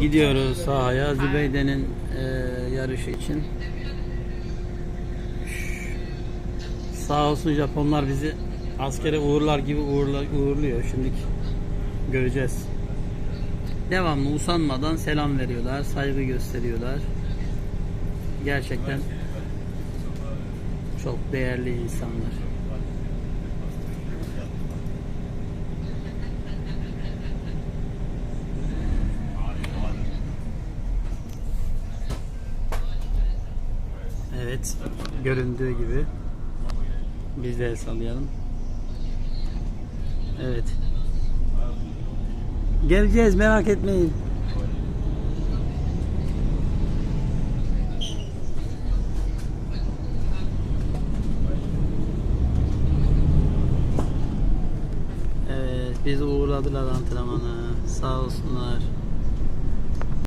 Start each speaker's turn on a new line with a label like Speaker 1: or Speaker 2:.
Speaker 1: Gidiyoruz sahaya Zübeyde'nin e, yarışı için. Sağ olsun Japonlar bizi askere uğurlar gibi uğurla, uğurluyor. Şimdi göreceğiz. Devamlı usanmadan selam veriyorlar, saygı gösteriyorlar. Gerçekten çok değerli insanlar. Evet, göründüğü gibi biz de el sallayalım. Evet. Geleceğiz merak etmeyin. Evet, bizi uğurladılar antrenmana. Sağ olsunlar.